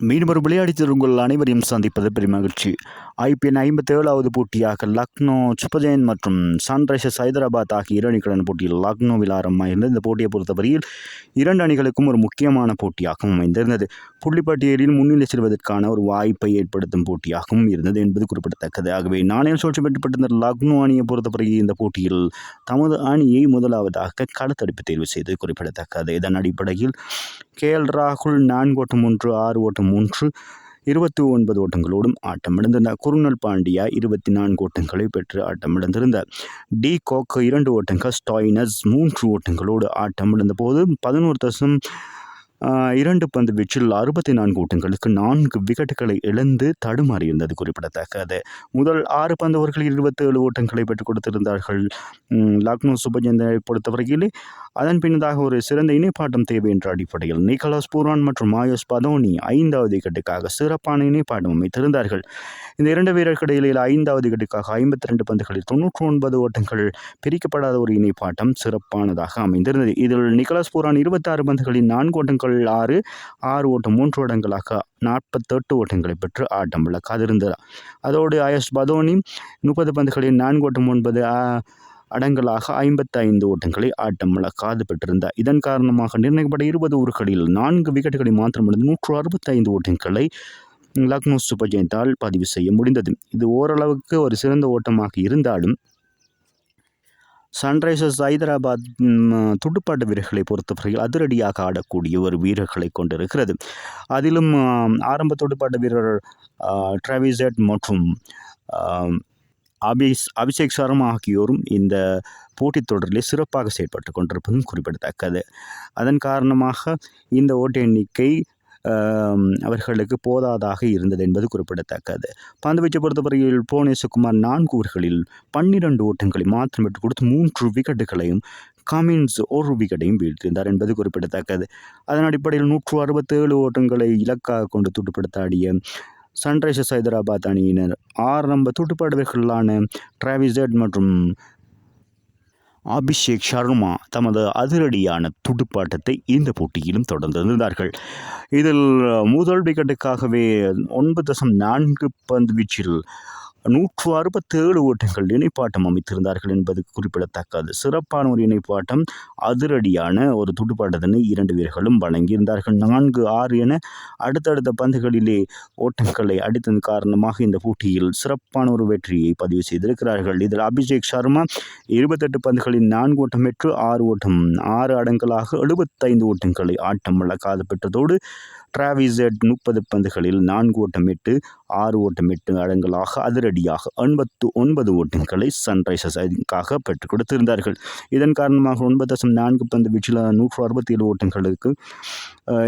மீண்டும் ஒரு விளையாடித்தர் உங்கள் அனைவரையும் சந்திப்பது பெருமகிழ்ச்சி ஐபிஎன் ஐம்பத்தி ஏழாவது போட்டியாக லக்னோ சூப்பர் மற்றும் சன்ரைசர்ஸ் ஹைதராபாத் ஆகிய இரு அணிகளின் போட்டியில் லக்னோவில் ஆரம்பமாயிருந்தது. இந்த போட்டியை பொறுத்தவரையில் இரண்டு அணிகளுக்கும் ஒரு முக்கியமான போட்டியாகவும் அமைந்திருந்தது. புள்ளிப்பட்டியலில் முன்னிலை செல்வதற்கான ஒரு வாய்ப்பை ஏற்படுத்தும் போட்டியாகவும் இருந்தது என்பது குறிப்பிடத்தக்கது. ஆகவே நாணயம் சூழ்ச்சி பெற்றப்பட்டிருந்த லக்னோ அணியை பொறுத்தவரை இந்த போட்டியில் தமது அணியை முதலாவதாக களத்தடுப்பு தேர்வு செய்தது குறிப்பிடத்தக்கது. இதன் அடிப்படையில் கே எல் ராகுல் நான்கு ஓட்டம் ஒன்று ஆறு ஓட்டம் மூன்று இருபத்தி ஒன்பது ஓட்டங்களோடும் ஆட்டமிழந்திருந்தார் குருணல் பாண்டியா இருபத்தி நான்கு ஓட்டங்களை பெற்று ஆட்டமிழந்திருந்தார். டி கோக் இரண்டு ஓட்டங்கள் ஸ்டாயினஸ் மூன்று ஓட்டங்களோடு ஆட்டமிழந்த போது பதினோரு தசம் இரண்டு பந்து வீச்சில் அறுபத்தி நான்கு ஓட்டங்களுக்கு நான்கு விக்கெட்டுகளை இழந்து தடுமாறியிருந்தது குறிப்பிடத்தக்கது. முதல் ஆறு பந்து ஓவர்களில் இருபத்தி ஏழு ஓட்டங்களை பெற்றுக் கொடுத்திருந்தார்கள். லக்னோ சுபஜந்தனை பொறுத்தவரையில் அதன் பின்னதாக ஒரு சிறந்த இணைப்பாட்டம் தேவை என்ற அடிப்படையில் நிக்கலாஸ் பூரான் மற்றும் மாயோஸ் பதோனி ஐந்தாவது விக்கெட்டுக்காக சிறப்பான இணைப்பாட்டம் அமைத்திருந்தார்கள். இந்த இரண்டு வீரர்களுக்கு இடையில ஐந்தாவது விக்கெட்டுக்காக ஐம்பத்தி ரெண்டு பந்துகளில் தொன்னூற்றி ஒன்பது ஓட்டங்கள் பிரிக்கப்படாத ஒரு இணைப்பாட்டம் சிறப்பானதாக அமைந்திருந்தது. இதில் நிக்கலாஸ் பூரான் இருபத்தாறு பந்துகளில் நான்கு ஓட்டங்கள் ஆறு ஆறு ஓட்டம் மூன்று ஓட்டங்களாக நாற்பத்தெட்டு ஓட்டங்களை பெற்று ஆட்டம் விளக்காதிருந்தது அதோடு ஆயஸ் பதோனி முப்பது பந்துகளில் நான்கு ஓட்டம் ஒன்பது அடங்கலாக ஐம்பத்தைந்து ஓட்டங்களை ஆட்டம் காது பெற்றிருந்தார். இதன் காரணமாக நிர்ணயிக்கப்பட்ட இருபது ஊர்களில் நான்கு விக்கெட்டுகளை மாத்திரமடைந்து நூற்று அறுபத்தைந்து ஓட்டங்களை லக்னோ சூப்பர் ஜெயந்தால் பதிவு செய்ய முடிந்தது. இது ஓரளவுக்கு ஒரு சிறந்த ஓட்டமாக இருந்தாலும் சன்ரைசர்ஸ் ஹைதராபாத் துடுப்பாட்ட வீரர்களை பொறுத்தவரையில் அதிரடியாக ஆடக்கூடிய ஒரு வீரர்களை கொண்டிருக்கிறது. அதிலும் ஆரம்ப துடுப்பாட்ட வீரர் டிராவிசெட் மற்றும் அபிஸ் அபிஷேக் சர்மா ஆகியோரும் இந்த போட்டித் தொடரிலே சிறப்பாக செயல்பட்டு கொண்டிருப்பதும் குறிப்பிடத்தக்கது. அதன் காரணமாக இந்த ஓட்டு எண்ணிக்கை அவர்களுக்கு போதாதாக இருந்தது என்பது குறிப்பிடத்தக்கது. பந்துவீச்சை பொறுத்தவரையில் புவனேஸ்வர்குமார் நான்கு ஓவர்களில் பன்னிரண்டு ஓட்டங்களை மாத்திரம் பெற்று கொடுத்து மூன்று விக்கெட்டுகளையும் கமின்ஸ் ஒரு விக்கெட்டையும் வீழ்த்தியிருந்தார் என்பது குறிப்பிடத்தக்கது. அதன் அடிப்படையில் நூற்று அறுபத்தேழு ஓட்டங்களை இலக்காக கொண்டு துட்டுப்படுத்தாடிய சன்ரைசர்ஸ் ஹைதராபாத் அணியினர் ஆரம்ப துடுப்பாடுவர்களான டிராவிசட் மற்றும் அபிஷேக் சர்மா தமது அதிரடியான துடுப்பாட்டத்தை இந்த போட்டியிலும் தொடர்ந்திருந்தார்கள். இதில் முதல் விக்கெட்டுக்காகவே ஒன்பது தசம் நான்கு பந்து வீச்சில் நூற்று அறுபத்தேழு ஓட்டங்கள் இணைப்பாட்டம் அமைத்திருந்தார்கள் என்பது குறிப்பிடத்தக்கது. சிறப்பான ஒரு இணைப்பாட்டம் அதிரடியான ஒரு துடுப்பாட்டத்தினை இரண்டு வீரர்களும் வழங்கியிருந்தார்கள். நான்கு ஆறு என அடுத்தடுத்த பந்துகளிலே ஓட்டங்களை அடித்ததன் காரணமாக இந்த போட்டியில் சிறப்பான ஒரு வெற்றியை பதிவு செய்திருக்கிறார்கள். இதில் அபிஷேக் சர்மா இருபத்தெட்டு பந்துகளில் நான்கு ஓட்டம் பெற்று ஆறு ஓட்டம் ஆறு அடங்கலாக எழுபத்தைந்து ஓட்டங்களை ஆட்டம் வழக்காது பெற்றதோடு டிராவிசெட் முப்பது பந்துகளில் நான்கு ஓட்டமிட்டு ஆறு ஓட்டமிட்டு அடங்கலாக அதிரடியாக ஒன்பத்து ஒன்பது ஓட்டங்களை சன்ரைசர்ஸ் சன்ரைசர்ஸுக்காக பெற்றுக் கொடுத்திருந்தார்கள். இதன் காரணமாக ஒன்பது தசம் நான்கு பந்து வீச்சில் நூற்று அறுபத்தி ஏழு ஓட்டங்களுக்கு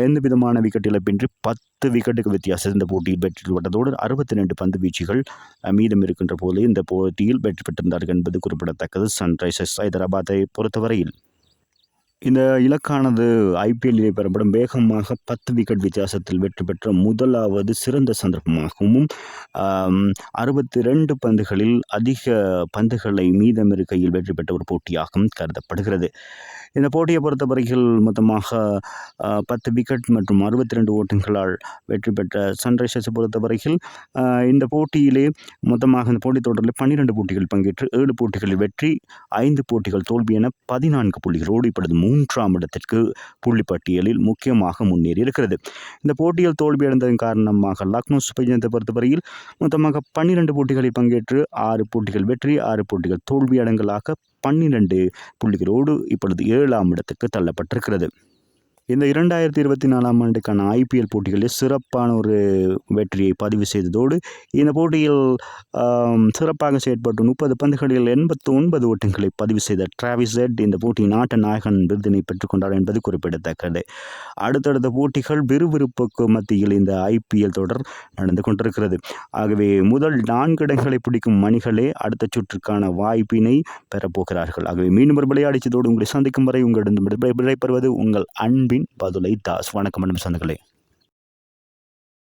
எந்த விதமான விக்கெட் இழப்பின்றி பத்து விக்கெட்டுக்கு வித்தியாசம் இந்த போட்டியில் வெற்றி பெற்றதோடு அறுபத்தி ரெண்டு பந்து வீச்சுகள் மீதம் இருக்கின்ற போது இந்த போட்டியில் வெற்றி பெற்றிருந்தார்கள் என்பது குறிப்பிடத்தக்கது சன்ரைசர்ஸ் ஹைதராபாத்தை பொறுத்தவரையில். இந்த இலக்கானது ஐபிஎல்லில் பெறப்படும் வேகமாக பத்து விக்கெட் வித்தியாசத்தில் வெற்றி பெற்ற முதலாவது சிறந்த சந்தர்ப்பமாகவும் அறுபத்தி ரெண்டு பந்துகளில் அதிக பந்துகளை மீதம் இருக்கையில் வெற்றி பெற்ற ஒரு போட்டியாகவும் கருதப்படுகிறது. இந்த போட்டியை பொறுத்தவரையில் மொத்தமாக பத்து விக்கெட் மற்றும் அறுபத்தி ரெண்டு ஓட்டங்களால் வெற்றி பெற்ற சன்ரைசர்ஸை பொறுத்தவரையில் இந்த போட்டியிலே மொத்தமாக இந்த போட்டித் தொடரில் பன்னிரெண்டு போட்டிகள் பங்கேற்று ஏழு போட்டிகளில் வெற்றி ஐந்து போட்டிகள் தோல்வி என பதினான்கு புள்ளிகளோடு இப்பொழுது மூன்றாம் இடத்திற்கு புள்ளி பட்டியலில் முக்கியமாக முன்னேறி இருக்கிறது இந்த போட்டியில் தோல்வியடைந்ததன் காரணமாக லக்னோ சூப்பர் ஜெயத்தை பொறுத்தவரையில் மொத்தமாக பன்னிரெண்டு போட்டிகளில் பங்கேற்று ஆறு போட்டிகள் வெற்றி ஆறு போட்டிகள் தோல்வி அடங்கலாக பன்னிரண்டு புள்ளிகளோடு இப்பொழுது ஏழாம் இடத்துக்கு தள்ளப்பட்டிருக்கிறது. இந்த இரண்டாயிரத்தி இருபத்தி நாலாம் ஆண்டுக்கான ஐபிஎல் போட்டிகளில் சிறப்பான ஒரு வெற்றியை பதிவு செய்ததோடு இந்த போட்டியில் சிறப்பாக செயற்பட்டு முப்பது பந்துகளில் எண்பத்தி ஒன்பது ஓட்டங்களை பதிவு செய்த டிராவிஸ் இந்த போட்டியின் ஆட்ட நாயகன் விருதினை பெற்றுக்கொண்டார் என்பது குறிப்பிடத்தக்கது. அடுத்தடுத்த போட்டிகள் விறுவிறுப்புக்கு மத்தியில் இந்த ஐபிஎல் தொடர் நடந்து கொண்டிருக்கிறது. ஆகவே முதல் நான்கு இடங்களை பிடிக்கும் மணிகளே அடுத்த சுற்றுக்கான வாய்ப்பினை பெறப்போகிறார்கள். ஆகவே மீண்டும் ஒரு விளையாடிச்சதோடு உங்களை சந்திக்கும் வரை உங்களிடம் விடைபெறுவது உங்கள் அன்பின் பதிலை தாஸ். வணக்கம் அன்பு சொந்தங்களே.